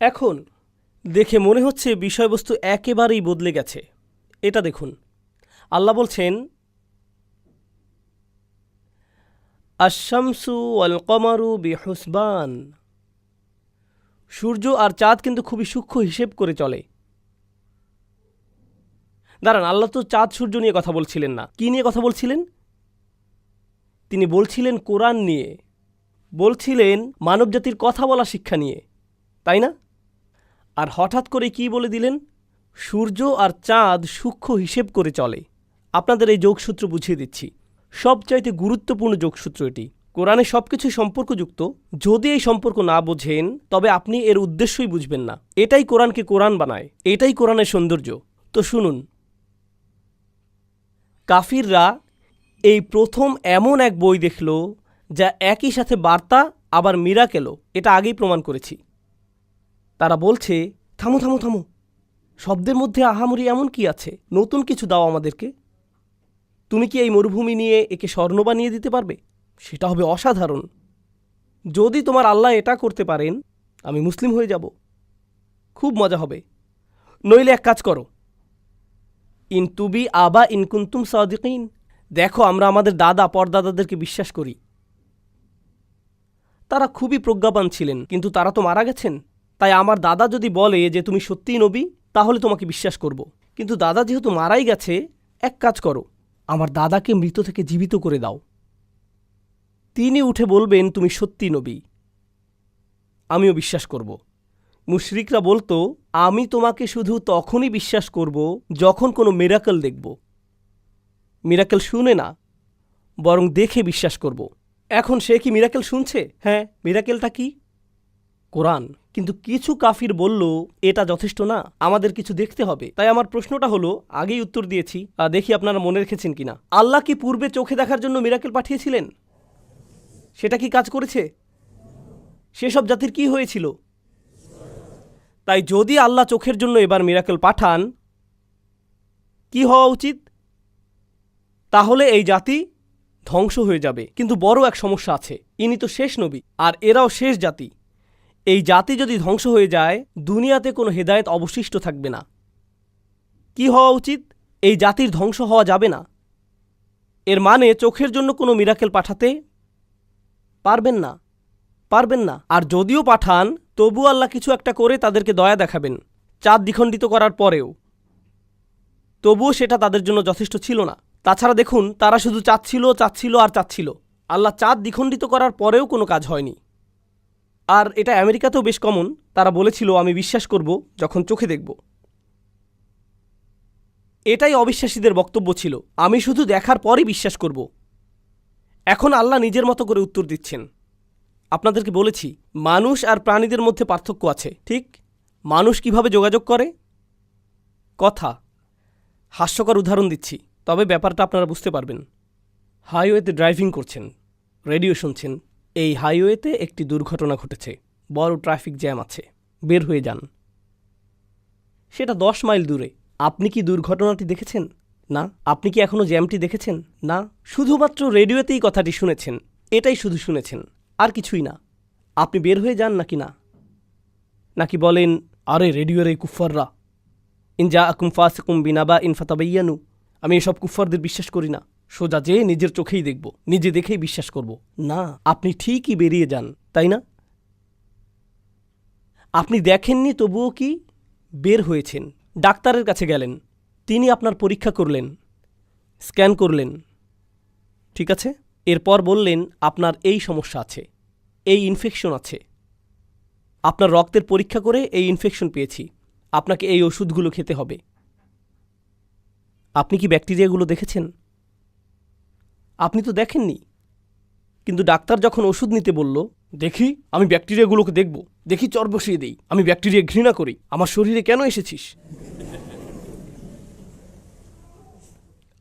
এখন দেখে মনে হচ্ছে বিষয়বস্তু একেবারেই বদলে গেছে। এটা দেখুন। আল্লাহ বলছেন আশামসু আল কমারু বিহুসবান। সূর্য আর চাঁদ কিন্তু খুবই সূক্ষ্ম হিসেব করে চলে। দাঁড়ান, আল্লাহ তো চাঁদ, সূর্য নিয়ে কথা বলছিলেন না। কি নিয়ে কথা বলছিলেন? তিনি বলছিলেন কোরআন নিয়ে। বলছিলেন মানবজাতির কথা বলা শিক্ষা নিয়ে। তাই না? আর হঠাৎ করে কি বলে দিলেন? সূর্য আর চাঁদ সূক্ষ্ম হিসেব করে চলে। আপনাদের এই যোগসূত্র বুঝিয়ে দিচ্ছি। সবচাইতে গুরুত্বপূর্ণ যোগসূত্র এটি। কোরআনে সব কিছু সম্পর্কযুক্ত। যদি এই সম্পর্ক না বোঝেন, তবে আপনি এর উদ্দেশ্যই বুঝবেন না। এটাই কোরআনকে কোরআন বানায়। এটাই কোরআনের সৌন্দর্য। তো শুনুন। কাফিররা এই প্রথম এমন এক বই দেখল, যা একই সাথে বার্তা, আবার মিরাকেলও। এটা আগেই প্রমাণ করেছি। তারা বলছে, থামো থামো থামো। শব্দের মধ্যে আহামরি এমন কি আছে? নতুন কিছু দাও আমাদেরকে। তুমি কি এই মরুভূমি নিয়ে একে স্বর্ণ বানিয়ে দিতে পারবে? সেটা হবে অসাধারণ। যদি তোমার আল্লাহ এটা করতে পারেন, আমি মুসলিম হয়ে যাব। খুব মজা হবে। নইলে এক কাজ করো। ইন তুবি আবা ইনকুন্তুম সাদিকিন। দেখো, আমরা আমাদের দাদা, পরদাদাদেরকে বিশ্বাস করি। তারা খুবই প্রজ্ঞাবান ছিলেন, কিন্তু তারা তো মারা গেছেন। তাই আমার দাদা যদি বলে যে তুমি সত্যিই নবী, তাহলে তোমাকে বিশ্বাস করব। কিন্তু দাদা যেহেতু মারাই গেছে, এক কাজ করো, আমার দাদাকে মৃত থেকে জীবিত করে দাও। তিনি উঠে বলবেন, তুমি সত্যি নবী। আমিও বিশ্বাস করব। মুশরিকরা বলতো, আমি তোমাকে শুধু তখনই বিশ্বাস করব, যখন কোনো মিরাকল দেখব। মিরাকেল শুনে না, বরং দেখে বিশ্বাস করব। এখন সে কি মিরাকেল শুনছে? হ্যাঁ মিরাকেলটা কি? কোরআন। কিন্তু কিছু কাফির বলল, এটা যথেষ্ট না, আমাদের কিছু দেখতে হবে। তাই আমার প্রশ্নটা হলো, আগেই উত্তর দিয়েছি দেখি আপনারা মনে রেখেছেন কিনা। আল্লাহ কি পূর্বে চোখে দেখার জন্য মিরাকেল পাঠিয়েছিলেন? সেটা কি কাজ করেছে? সেসব জাতির কি হয়েছিল? তাই যদি আল্লাহ চোখের জন্য এবার মিরাকেল পাঠান, কি হওয়া উচিত? তাহলে এই জাতি ধ্বংস হয়ে যাবে। কিন্তু বড় এক সমস্যা আছে, ইনি তো শেষ নবী, আর এরাও শেষ জাতি। এই জাতি যদি ধ্বংস হয়ে যায়, দুনিয়াতে কোনো হেদায়েত অবশিষ্ট থাকবে না। কি হওয়া উচিত? এই জাতির ধ্বংস হওয়া যাবে না। এর মানে চোখের জন্য কোনো মিরাকেল পাঠাতে পারবেন না। পারবেন না। আর যদিও পাঠান, তবু আল্লাহ কিছু একটা করে তাদেরকে দয়া দেখাবেন, চাঁদ দ্বিখণ্ডিত করার পরেও। তবুও সেটা তাদের জন্য যথেষ্ট ছিল না। তাছাড়া দেখুন, তারা শুধু চাচ্ছিল চাচ্ছিল আর চাচ্ছিল আল্লাহ চাঁদ দ্বিখণ্ডিত করার পরেও কোনো কাজ হয়নি। আর এটা আমেরিকাতেও বেশ কমন তারা বলেছিল, আমি বিশ্বাস করব যখন চোখে দেখব। এটাই অবিশ্বাসীদের বক্তব্য ছিল, আমি শুধু দেখার পরই বিশ্বাস করব। এখন আল্লাহ নিজের মতো করে উত্তর দিচ্ছেন। আপনাদেরকে বলেছি, মানুষ আর প্রাণীদের মধ্যে পার্থক্য আছে, ঠিক? মানুষ কীভাবে যোগাযোগ করে? কথা, হাস্যকর উদাহরণ দিচ্ছি, তবে ব্যাপারটা আপনারা বুঝতে পারবেন। হাইওয়েতে ড্রাইভিং করছেন, রেডিও শুনছেন এই হাইওয়েতে একটি দুর্ঘটনা ঘটেছে। বড় ট্রাফিক জ্যাম আছে। বের হয়ে যান। সেটা দশ মাইল দূরে। আপনি কি দুর্ঘটনাটি দেখেছেন? না। আপনি কি এখনও জ্যামটি দেখেছেন? না। শুধুমাত্র রেডিওতেই কথাটি শুনেছেন। এটাই শুধু শুনেছেন। আর কিছুই না। আপনি বের হয়ে যান নাকি না? নাকি বলেন, আরে রেডিওর এই কুফাররা ইন যা আকুম ফাসিকুম বিনাবা ইনফাতাবাইয়ানু আমি এসব কুফারদের বিশ্বাস করি না। সোজা যেয়ে নিজের চোখেই দেখব, নিজে দেখেই বিশ্বাস করব। না, আপনি ঠিকই বেরিয়ে যান, তাই না? আপনি দেখেননি তবুও কি? বের হয়েছেন, ডাক্তারের কাছে গেলেন, তিনি আপনার পরীক্ষা করলেন, স্ক্যান করলেন, ঠিক আছে? এরপর বললেন, আপনার এই সমস্যা আছে, এই ইনফেকশন আছে। আপনার রক্তের পরীক্ষা করে এই ইনফেকশন পেয়েছি, আপনাকে এই ওষুধগুলো খেতে হবে। আপনি কি ব্যাকটেরিয়াগুলো দেখেছেন? আপনি তো দেখেননি। কিন্তু ডাক্তার যখন ওষুধ নিতে বলল, দেখি, আমি ব্যাকটেরিয়াগুলোকে দেখব। দেখি চর বসিয়ে দিই। আমি ব্যাকটেরিয়া ঘৃণা করি। আমার শরীরে কেন এসেছিস?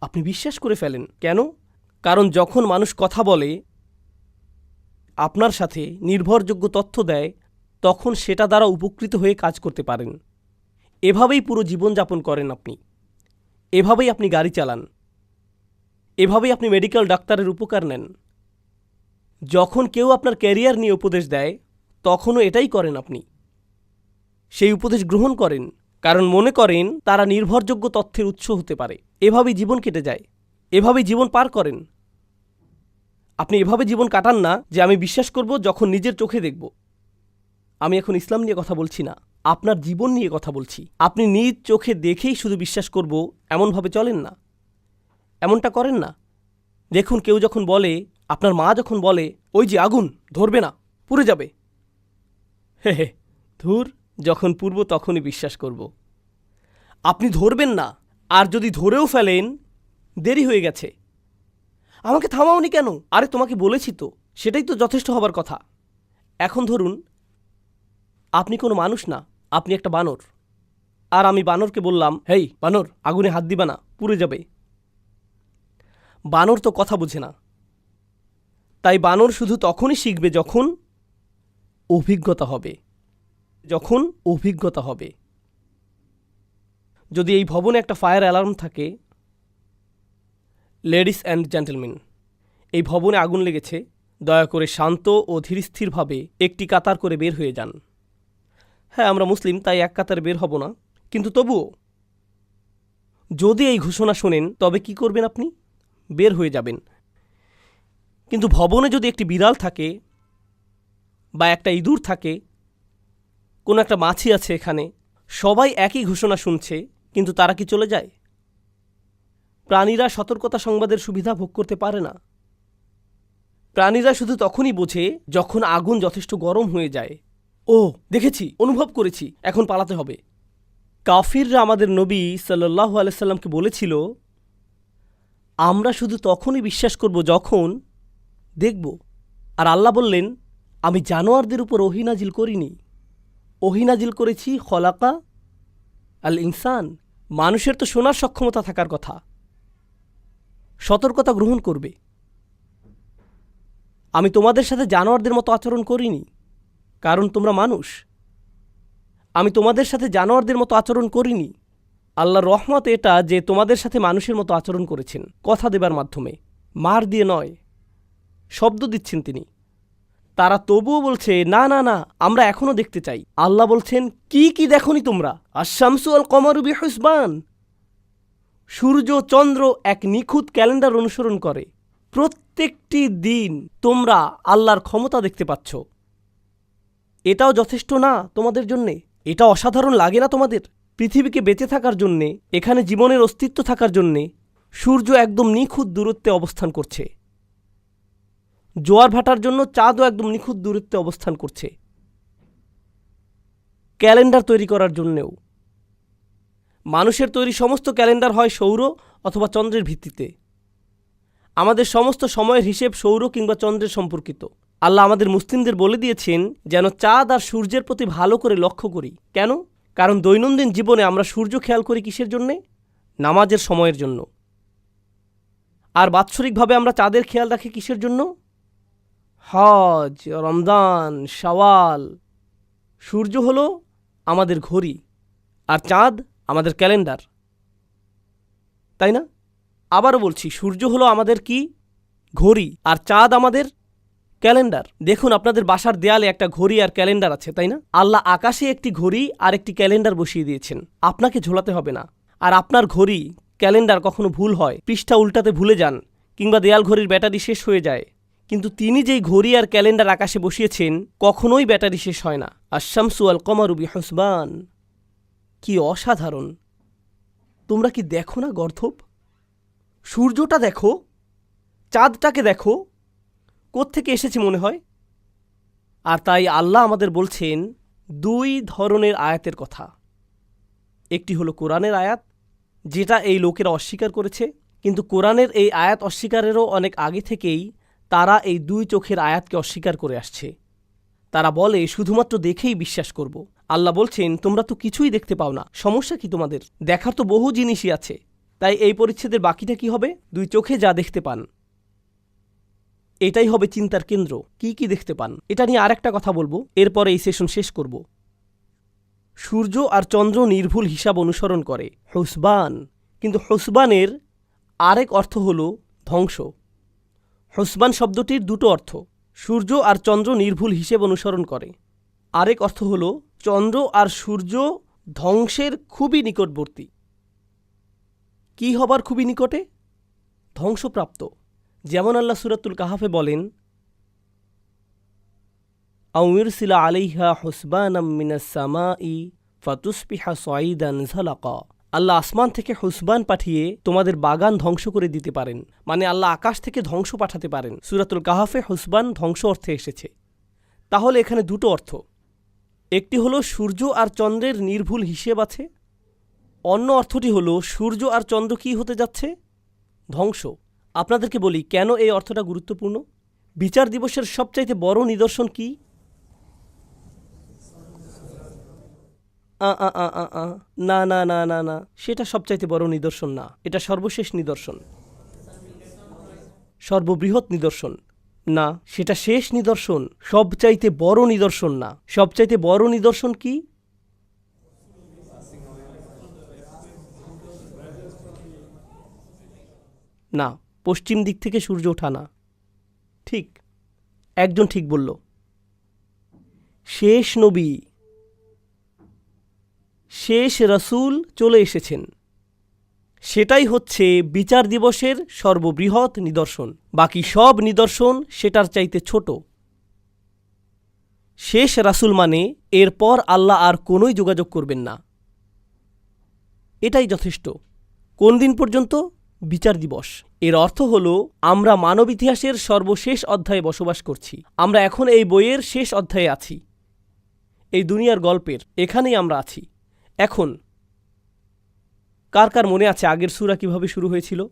আপনি বিশ্বাস করে ফেলেন। কেন? কারণ যখন মানুষ কথা বলে, আপনার সাথে নির্ভরযোগ্য তথ্য দেয়, তখন সেটা দ্বারা উপকৃত হয়ে কাজ করতে পারেন। এভাবেই পুরো জীবনযাপন করেন আপনি। এভাবেই আপনি গাড়ি চালান। এভাবেই আপনি মেডিকেল ডাক্তারের উপকার নেন। যখন কেউ আপনার ক্যারিয়ার নিয়ে উপদেশ দেয়, তখনও এটাই করেন আপনি। সেই উপদেশ গ্রহণ করেন, কারণ মনে করেন তারা নির্ভরযোগ্য তথ্যের উৎস হতে পারে। এভাবেই জীবন কেটে যায়। এভাবেই জীবন পার করেন। আপনি এভাবে জীবন কাটান না যে আমি বিশ্বাস করব যখন নিজের চোখে দেখব। আমি এখন ইসলাম নিয়ে কথা বলছি না, আপনার জীবন নিয়ে কথা বলছি। আপনি নিজ চোখে দেখেই শুধু বিশ্বাস করব, এমনভাবে চলেন না। এমনটা করেন না। দেখুন, কেউ যখন বলে, আপনার মা যখন বলে, ওই যে আগুন, ধরবে না, পুড়ে যাবে। হে হে, ধুর, যখন পূর্ব তখনই বিশ্বাস করব। আপনি ধরবেন না, আর যদি ধরেও ফেলেন, দেরি হয়ে গেছে। আমাকে থামাওনি কেন? আরে, তোমাকে বলেছি তো, সেটাই তো যথেষ্ট হবার কথা। এখন ধরুন, আপনি কোনো মানুষ না, আপনি একটা বানর। আর আমি বানরকে বললাম, হেই, বানর, আগুনে হাত দিবা না, পুড়ে যাবে। বানর তো কথা বোঝে না। তাই বানর শুধু তখনই শিখবে যখন অভিজ্ঞতা হবে, যখন অভিজ্ঞতা হবে। যদি এই ভবনে একটা ফায়ার অ্যালার্ম থাকে, লেডিস অ্যান্ড জেন্টেলমেন এই ভবনে আগুন লেগেছে, দয়া করে শান্ত ও ধীরস্থিরভাবে একটি কাতার করে বের হয়ে যান। হ্যাঁ আমরা মুসলিম, তাই এক কাতারে বের হব না, কিন্তু তবুও, যদি এই ঘোষণা শোনেন, তবে কি করবেন আপনি? বের হয়ে যাবেন। কিন্তু ভবনে যদি একটি বিড়াল থাকে বা একটা ইঁদুর থাকে, কোনো একটা মাছি আছে এখানে, সবাই একই ঘোষণা শুনছে, কিন্তু তারা কি চলে যায়? প্রাণীরা সতর্কতা সংবাদের সুবিধা ভোগ করতে পারে না। প্রাণীরা শুধু তখনই বোঝে যখন আগুন যথেষ্ট গরম হয়ে যায়। ও, দেখেছি, অনুভব করেছি, এখন পালাতে হবে। কাফিররা আমাদের নবী সাল্লাহ আলাইসাল্লামকে বলেছিল আমরা শুধু তখনই বিশ্বাস করব যখন দেখব। আর আল্লাহ বললেন, আমি জানোয়ারদের উপর ওহিনাজিল করিনি। ওহিনাজিল করেছি খলাকা আল ইনসান। মানুষের তো শোনার সক্ষমতা থাকার কথা। সতর্কতা গ্রহণ করবে। আমি তোমাদের সাথে জানোয়ারদের মতো আচরণ করিনি, কারণ তোমরা মানুষ। আমি তোমাদের সাথে জানোয়ারদের মতো আচরণ করিনি আল্লাহর রহমত এটা যে তোমাদের সাথে মানুষের মতো আচরণ করেছেন, কথা দেবার মাধ্যমে। মার দিয়ে নয়, শব্দ দিচ্ছেন তিনি। তারা তবুও বলছে, না না না, আমরা এখনও দেখতে চাই। আল্লাহ বলছেন, কি কি দেখনি তোমরা? আশামসু আল কমারুবি হুসবান সূর্য, চন্দ্র এক নিখুঁত ক্যালেন্ডার অনুসরণ করে। প্রত্যেকটি দিন তোমরা আল্লাহর ক্ষমতা দেখতে পাচ্ছ। এটাও যথেষ্ট না তোমাদের জন্যে? এটা অসাধারণ লাগে না তোমাদের? পৃথিবীকে বেঁচে থাকার জন্যে, এখানে জীবনের অস্তিত্ব থাকার জন্যে, সূর্য একদম নিখুঁত দূরত্বে অবস্থান করছে। জোয়ার ভাটার জন্য চাঁদও একদম নিখুঁত দূরত্বে অবস্থান করছে। ক্যালেন্ডার তৈরি করার জন্যেও। মানুষের তৈরি সমস্ত ক্যালেন্ডার হয় সৌর অথবা চন্দ্রের ভিত্তিতে। আমাদের সমস্ত সময়ের হিসেব সৌর কিংবা চন্দ্রের সম্পর্কিত। আল্লাহ আমাদের মুসলিমদের বলে দিয়েছেন, যেন চাঁদ আর সূর্যের প্রতি ভালো করে লক্ষ্য করি। কেন? কারণ দৈনন্দিন জীবনে আমরা সূর্য খেয়াল করি কিসের জন্যে? নামাজের সময়ের জন্য। আর বাৎসরিকভাবে আমরা চাঁদের খেয়াল রাখি কিসের জন্য? হজ, রমজান সওয়াল সূর্য হলো আমাদের ঘড়ি আর চাঁদ আমাদের ক্যালেন্ডার। তাই না? আবারও বলছি, সূর্য হলো আমাদের কি? ঘড়ি আর চাঁদ আমাদের ক্যালেন্ডার। দেখুন, আপনাদের বাসার দেয়ালে একটা ঘড়ি আর ক্যালেন্ডার আছে, তাই না? আল্লাহ আকাশে একটি ঘড়ি আর একটি ক্যালেন্ডার বসিয়ে দিয়েছেন। আপনাকে ঝোলাতে হবে না। আর আপনার ঘড়ি, ক্যালেন্ডার কখনো ভুল হয়। পৃষ্ঠা উল্টাতে ভুলে যান, কিংবা দেয়াল ঘড়ির ব্যাটারি শেষ হয়ে যায়। কিন্তু তিনি যেই ঘড়ি আর ক্যালেন্ডার আকাশে বসিয়েছেন, কখনোই ব্যাটারি শেষ হয় না। আশামসু আল কমারুবি হসবান কি অসাধারণ। তোমরা কি দেখো না গর্ধব? সূর্যটা দেখো, চাঁদটাকে দেখো কোত্থেকে এসেছে মনে হয়? আর তাই আল্লাহ আমাদের বলছেন, দুই ধরনের আয়াতের কথা। একটি হলো কোরআনের আয়াত, যেটা এই লোকেরা অস্বীকার করেছে, কিন্তু কোরআনের এই আয়াত অস্বীকারেরও অনেক আগে থেকেই তারা এই দুই চোখের আয়াতকে অস্বীকার করে আসছে। তারা বলে, শুধুমাত্র দেখেই বিশ্বাস করব। আল্লাহ বলছেন, তোমরা তো কিছুই দেখতে পাও না। সমস্যা কি তোমাদের? দেখার তো বহু জিনিসই আছে। তাই এই পরিচ্ছেদের বাকিটা কি হবে? দুই চোখে যা দেখতে পান। এটাই হবে চিন্তার কেন্দ্র। কি কি দেখতে পান? এটা নিয়ে আরেকটা কথা বলব। এরপরে এই সেশন শেষ করব। সূর্য আর চন্দ্র নির্ভুল হিসাব অনুসরণ করে। হুসবান। কিন্তু হুসবানের আরেক অর্থ হল ধ্বংস। হুসবান শব্দটির দুটো অর্থ। সূর্য আর চন্দ্র নির্ভুল হিসেব অনুসরণ করে। আরেক অর্থ হল চন্দ্র আর সূর্য ধ্বংসের খুবই নিকটবর্তী। কি হবার খুবই নিকটে? ধ্বংসপ্রাপ্ত। যেমন আল্লাহ সুরাতুল কাহাফে বলেন আউমিরসিলা আলাইহা হুসবানাম মিনাস সামাই ফাতুসবিহা সঈদান ঝালাকা আল্লাহ আসমান থেকে হুসবান পাঠিয়ে তোমাদের বাগান ধ্বংস করে দিতে পারেন। মানে আল্লাহ আকাশ থেকে ধ্বংস পাঠাতে পারেন। সুরাতুল কাহাফে হুসবান ধ্বংস অর্থে এসেছে। তাহলে এখানে দুটো অর্থ। একটি হলো সূর্য আর চন্দ্রের নির্ভুল হিসেব আছে। অন্য অর্থটি হলো সূর্য আর চন্দ্র কি হতে যাচ্ছে? ধ্বংস। আপনাদেরকে বলি, কেন এই অর্থটা গুরুত্বপূর্ণ? বিচার দিবসের সবচাইতে বড় নিদর্শন কি। না না না না না, সেটা সবচাইতে বড় নিদর্শন না। এটা সর্বশেষ নিদর্শন। সর্ববৃহৎ নিদর্শন। না, সেটা শেষ নিদর্শন, সবচাইতে বড় নিদর্শন না। সবচাইতে বড় নিদর্শন কি? না পশ্চিম দিক থেকে সূর্য ওঠা না। ঠিক, একজন ঠিক বলল, শেষ নবী, শেষ রসুল চলে এসেছেন। সেটাই হচ্ছে বিচার দিবসের সর্ববৃহৎ নিদর্শন। বাকি সব নিদর্শন সেটার চাইতে ছোট। শেষ রাসুল মানে এরপর আল্লাহ আর কোনোই যোগাযোগ করবেন না। এটাই যথেষ্ট। কোন দিন পর্যন্ত? বিচার দিবস। এর অর্থ হল, আমরা মানব ইতিহাসের সর্বশেষ অধ্যায়ে বসবাস করছি। আমরা এখন এই বইয়ের শেষ অধ্যায়ে আছি। এই দুনিয়ার গল্পের, এখানেই আমরা আছি। এখন, কার কার মনে আছে আগের সুরা কীভাবে শুরু হয়েছিল?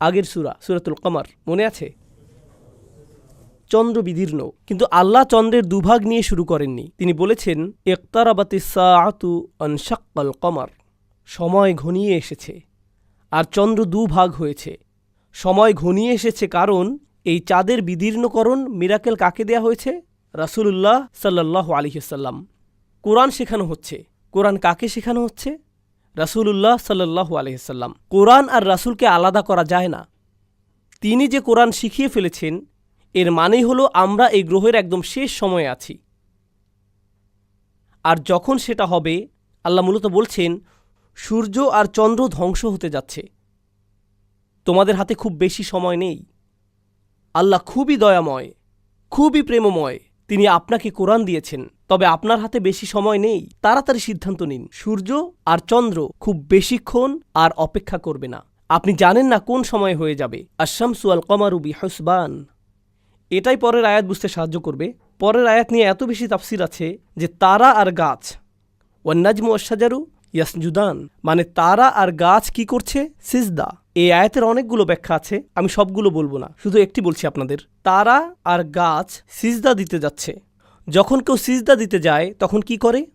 আগের সুরা, সুরাতুল কমার, মনে আছে? চন্দ্র বিদীর্ণ, কিন্তু আল্লাহ চন্দ্রের দুভাগ নিয়ে শুরু করেননি। তিনি বলেছেন একতারাবাতি সাআতু আনশাক্কাল কমার সময় ঘনিয়ে এসেছে। আর চন্দ্র দুভাগ হয়েছে। সময় ঘনিয়ে এসেছে কারণ এই চাঁদের বিদীর্ণকরণ মিরাকেল কাকে দেয়া হয়েছে? রাসূলুল্লাহ সাল্লাহ আলিহাল্লাম কোরআন শেখানো হচ্ছে। কোরআন কাকে শেখানো হচ্ছে? রাসূলুল্লাহ সাল্লাহ আলহিসাল্লাম কোরআন আর রাসূলকে আলাদা করা যায় না। তিনি যে কোরআন শিখিয়ে ফেলেছেন, এর মানেই হলো আমরা এই গ্রহের একদম শেষ সময়ে আছি। আর যখন সেটা হবে, আল্লাহ মূলত বলছেন সূর্য আর চন্দ্র ধ্বংস হতে যাচ্ছে। তোমাদের হাতে খুব বেশি সময় নেই। আল্লাহ খুবই দয়াময়, খুবই প্রেমময়। তিনি আপনাকে কোরআন দিয়েছেন, তবে আপনার হাতে বেশি সময় নেই। তাড়াতাড়ি সিদ্ধান্ত নিন, সূর্য আর চন্দ্র খুব বেশিক্ষণ আর অপেক্ষা করবে না। আপনি জানেন না কোন সময় হয়ে যাবে। আশামসু আল কমারুবি হসবান এটাই পরের আয়াত বুঝতে সাহায্য করবে। পরের আয়াত নিয়ে এত বেশি তাফসির আছে যে তারা আর গাছ। ওয়ান্নাজমু অশাজারু ইয়াসজুদান। মানে তারা আর গাছ কি করছে? সিজদা। এই আয়াতের অনেকগুলো ব্যাখ্যা আছে, আমি সবগুলো বলব না, শুধু একটি বলছি আপনাদের। তারা আর গাছ সিজদা দিতে যাচ্ছে। যখন কেউ সিজদা দিতে যায়, তখন কি করে?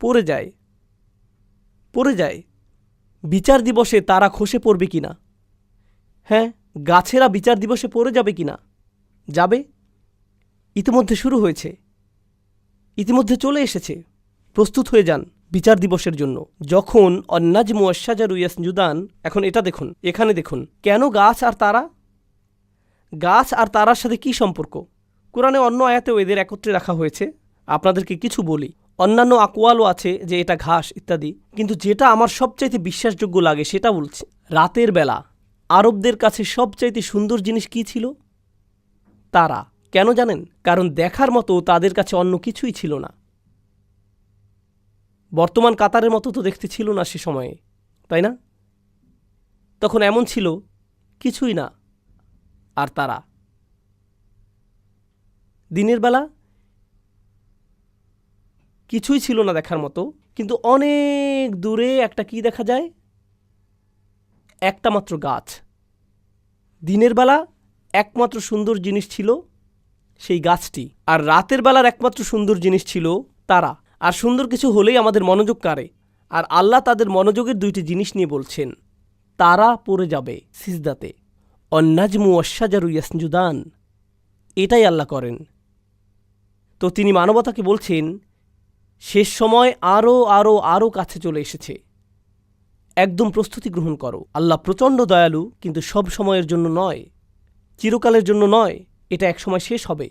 পড়ে যায়। পড়ে যায়। বিচার দিবসে তারা খসে পড়বে কি না? হ্যাঁ গাছেরা বিচার দিবসে পড়ে যাবে কি না? যাবে। ইতিমধ্যে শুরু হয়েছে। ইতিমধ্যে চলে এসেছে। প্রস্তুত হয়ে যান। বিচার দিবসের জন্য। যখন অন্নাজ মুয়াশাজারু ইয়াসজুদান, এখন এটা দেখুন, এখানে দেখুন, কেন গাছ আর তারা? গাছ আর তারার সাথে কি সম্পর্ক? কোরআনে অন্য আয়াতেও এদের একত্রে রাখা হয়েছে। আপনাদেরকে কিছু বলি। অন্যান্য আকোয়ালও আছে যে এটা ঘাস ইত্যাদি, কিন্তু যেটা আমার সবচাইতে বিশ্বাসযোগ্য লাগে সেটা বলছি, রাতের বেলা আরবদের কাছে সবচাইতে সুন্দর জিনিস কি ছিল? তারা। কেন জানেন? কারণ দেখার মতো তাদের কাছে অন্য কিছুই ছিল না। বর্তমান কাতারের মতো তো দেখতে ছিল না সে সময়ে, তাই না? তখন এমন ছিল কিছুই না, আর তারা। দিনের বেলা কিছুই ছিল না দেখার মতো, কিন্তু অনেক দূরে একটা কি দেখা যায়? একটা মাত্র গাছ। দিনের বেলা একমাত্র সুন্দর জিনিস ছিল সেই গাছটি, আর রাতের বেলার একমাত্র সুন্দর জিনিস ছিল তারা। আর সুন্দর কিছু হলেই আমাদের মনোযোগ কাড়ে। আর আল্লাহ তাদের মনোযোগের দুইটি জিনিস নিয়ে বলছেন, তারা পড়ে যাবে সিজদাতে। অন্নাজমু অশ্বাজারু ইয়াসজুদান। এটাই আল্লাহ করেন। তো তিনি মানবতাকে বলছেন, শেষ সময় আরও আরও আরও কাছে চলে এসেছে। একদম প্রস্তুতি গ্রহণ করো। আল্লাহ প্রচণ্ড দয়ালু, কিন্তু সব সময়ের জন্য নয়। চিরকালের জন্য নয়। এটা একসময় শেষ হবে।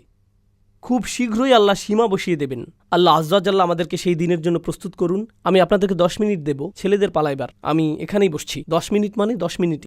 খুব শীঘ্রই আল্লাহ সীমা বসিয়ে দেবেন। আল্লাহ আজ্লাহ আমাদেরকে সেই দিনের জন্য প্রস্তুত করুন। আমি আপনাদেরকে দশ মিনিট দেব, ছেলেদের পালাইবার। আমি এখানেই বসছি। দশ মিনিট মানে দশ মিনিট